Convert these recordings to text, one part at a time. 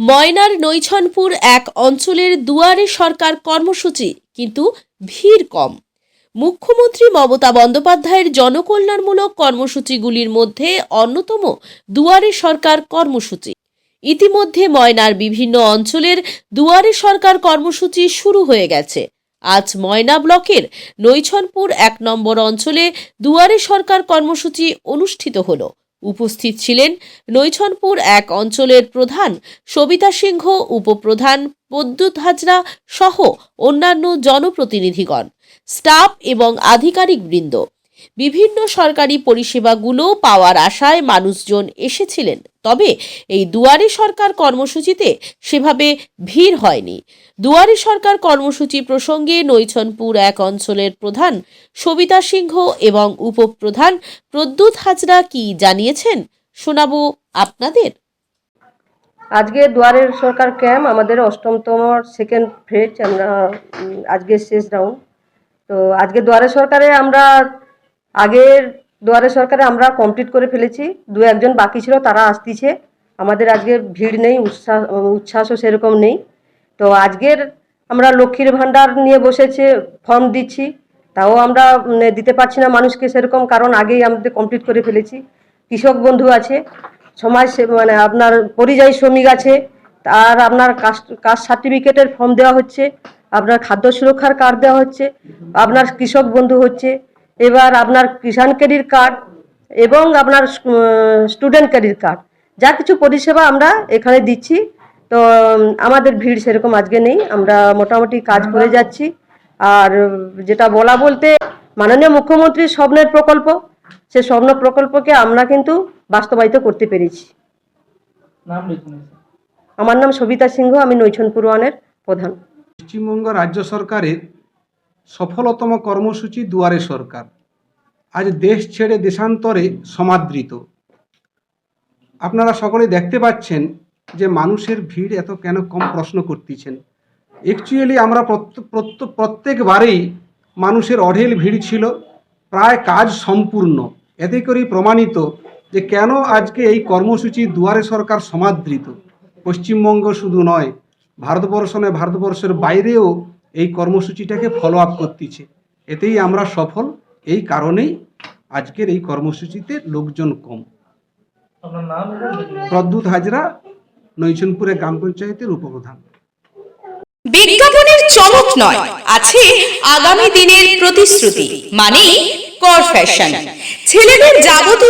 ময়নার নৈছনপুর এক অঞ্চলের দুয়ারে সরকার কর্মসূচি, কিন্তু ভিড় কম। মুখ্যমন্ত্রী মমতা বন্দ্যোপাধ্যায়ের জনকল্যাণমূলক কর্মসূচিগুলির মধ্যে অন্যতম দুয়ারে সরকার কর্মসূচি। ইতিমধ্যে ময়নার বিভিন্ন অঞ্চলের দুয়ারে সরকার কর্মসূচি শুরু হয়ে গেছে। আজ ময়না ব্লকের নৈছনপুর এক নম্বর অঞ্চলে দুয়ারে সরকার কর্মসূচি অনুষ্ঠিত হলো। উপস্থিত ছিলেন নৈছনপুর এক অঞ্চলের প্রধান সবিতা সিংহ, উপপ্রধান প্রদ্যুৎ হাজরা সহ অন্যান্য জনপ্রতিনিধিগণ, স্টাফ এবং আধিকারিকবৃন্দ। বিভিন্ন সরকারি পরিষেবাগুলো পাওয়ার আশায় মানুষজন এসেছিলেন। তবে এই দুয়ারে সরকার কর্মসূচিতে সেভাবে ভিড় হয়নি। দুয়ারে সরকার কর্মসূচি প্রসঙ্গে নৈছনপুর এক অঞ্চলের প্রধান সবিতা সিংহ এবং উপপ্রধান প্রদ্যুৎ হাজরা কি জানিয়েছেন শোনাবো আপনাদের। আজকে দুয়ারের সরকার ক্যাম্প আমাদের অষ্টমতম সেকেন্ড ফেজ, আমরা আজকে শেষ রাউন্ড। তো আজকে দুয়ারে সরকারে আমরা আগের দুয়ারে সরকারে আমরা কমপ্লিট করে ফেলেছি। দু একজন বাকি ছিল, তারা আসতিছে। আমাদের আজকে ভিড় নেই উৎসাহ উচ্ছ্বাসও সেরকম নেই। তো আজকের আমরা লক্ষ্মীর ভাণ্ডার নিয়ে বসেছে ফর্ম দিচ্ছি। তাও আমরা দিতে পারছি না মানুষকে সেরকম, কারণ আগেই আমাদের কমপ্লিট করে ফেলেছি। কৃষক বন্ধু আছে, সমাজ মানে আপনার পরিযায়ী শ্রমিক আছে। আর আপনার কাস্ট কাস্ট সার্টিফিকেটের ফর্ম দেওয়া হচ্ছে। আপনার খাদ্য সুরক্ষার কার্ড দেওয়া হচ্ছে। আপনার কৃষক বন্ধু হচ্ছে। এবার আপনার কিষাণ ক্রেডিট কার্ড এবং আপনার স্টুডেন্ট ক্রেডিট কার্ড যা কিছু পরিষেবা আমরা এখানে দিচ্ছি। তো আমাদের ভিড় সেরকম আজকে নেই আমরা মোটামুটি কাজ করে যাচ্ছি। আর যেটা বলা বলতে মাননীয় মুখ্যমন্ত্রীর স্বপ্নের প্রকল্প সে স্বপ্ন প্রকল্পকে আমরা কিন্তু বাস্তবায়িত করতে পেরেছি। নাম লিখুন এসে। আমার নাম সবিতা সিংহ আমি নৈছনপুর ওয়ানের প্রধান। পশ্চিমবঙ্গ রাজ্য সরকারের সফলতম কর্মসূচি দুয়ারে সরকার। আজ দেশ ছেড়ে দেশান্তরে সমাদৃত। আপনারা সকলে দেখতে পাচ্ছেন যে মানুষের ভিড় এত কেন কম প্রশ্ন করতেছেন। অ্যাকচুয়ালি আমরা প্রত্য- প্রত্য- প্রত্যেকবারেই মানুষের অঢেল ভিড় ছিল, প্রায় কাজ সম্পূর্ণ। এতে করেই প্রমাণিত যে কেন আজকে এই কর্মসূচি দুয়ারে সরকার সমাদৃত। পশ্চিমবঙ্গ শুধু নয়, ভারতবর্ষ নয়, ভারতবর্ষের বাইরেও এই কর্মসূচিটাকে ফলো আপ করতেছে। এতেই আমরা সফল। এই কারণেই আজকের এই কর্মসূচিতে লোকজন কম। প্রদ্যুৎ হাজরা নৈচনপুরে গ্রাম পঞ্চায়েতের উপপ্রধান। বিজ্ঞাপনের চমক নয় আছে আগামী দিনের প্রতিশ্রুতি মানে কর ফ্যাশন ছেলেদের যাবতীয়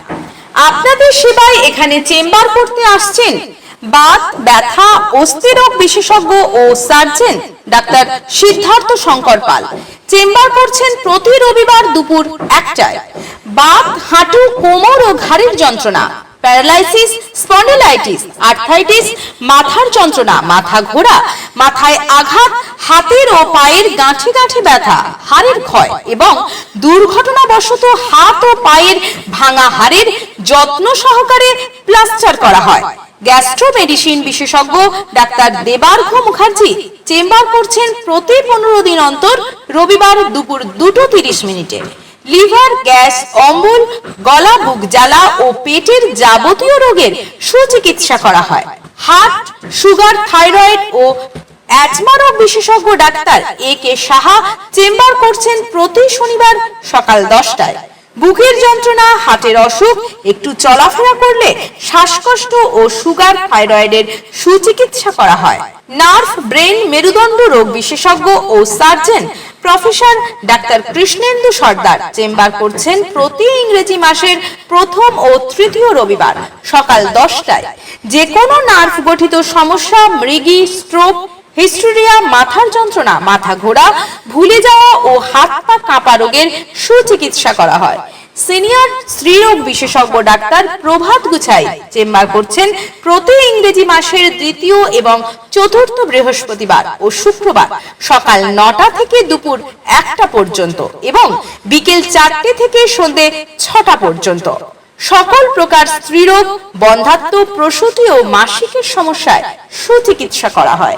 আপনাদের সেবায় এখানে চেম্বার করতে আসছেন। বাত, ব্যথা অস্থিরোগ বিশেষজ্ঞ ও surgeon doctor Siddhartha Shankar Pal. Chamber করছেন প্রতি রবিবার দুপুর একটায়। বাত, হাঁটু, কোমর ও ঘাড়ের যন্ত্রণা, প্যারালাইসিস, স্পন্ডিলাইটিস আর্থ্রাইটিস মাথার যন্ত্রণা, মাথা ঘোরা, মাথায় আঘাত, হাতের ও পায়ের গাঁঠি গাঁঠি ব্যথা, হাড়ের ক্ষয় এবং দুর্ঘটনাবশত হাত ও পায়ের ভাঙা হাড়ের যত্ন সহকারে প্লাস্টার করা হয়। গ্যাস্ট্রো মেডিসিন বিশেষজ্ঞ ডাক্তার দেবার্ঘ মুখার্জি চেম্বার করছেন প্রতি পনেরো দিন অন্তর রবিবার দুপুর দুটো তিরিশ মিনিটে। লিভার, গ্যাস, অম্বল, গলা, বুক জ্বালা ও পেটের যাবতীয় রোগের সুচিকিৎসা করা হয়। হার্ট, সুগার, থাইরয়েড ও অ্যাজমা রোগ বিশেষজ্ঞ doctor A K Saha chamber করছেন প্রতি শনিবার সকাল দশটায়। বুকের যন্ত্রণা, হার্টের অসুখ, একটু চলাফেরা করলে শ্বাসকষ্ট ও সুগার, থাইরয়েডের সুচিকিৎসা করা হয়। নার্ভ ব্রেন মেরুদণ্ড রোগ বিশেষজ্ঞ ও surgeon professor doctor Krishnendu Sardar chamber করছেন প্রতি ইংরেজি মাসের প্রথম ও তৃতীয় রবিবার, সকাল দশটায়। যে কোনো নার্ভ গঠিত সমস্যা, মৃগী, স্ট্রোক হিস্টোরিয়া, মাথার যন্ত্রণা, মাথা ঘোরা, ভুলে যাওয়া ও হাত পা কাঁপা রোগের সুচিকিৎসা করা হয়। সিনিয়র স্ত্রীরোগ বিশেষজ্ঞ ডাক্তার প্রভাত গুছাই চেম্বার করছেন প্রতি ইংরেজি মাসের দ্বিতীয় এবং চতুর্থ বৃহস্পতিবার ও শুক্রবার সকাল নটা থেকে দুপুর একটা পর্যন্ত এবং বিকেল চারটে থেকে সন্ধে ছটা পর্যন্ত। সকল প্রকার স্ত্রীরোগ, বন্ধাত্ম, প্রসূতি ও মাসিকের সমস্যায় সুচিকিৎসা করা হয়।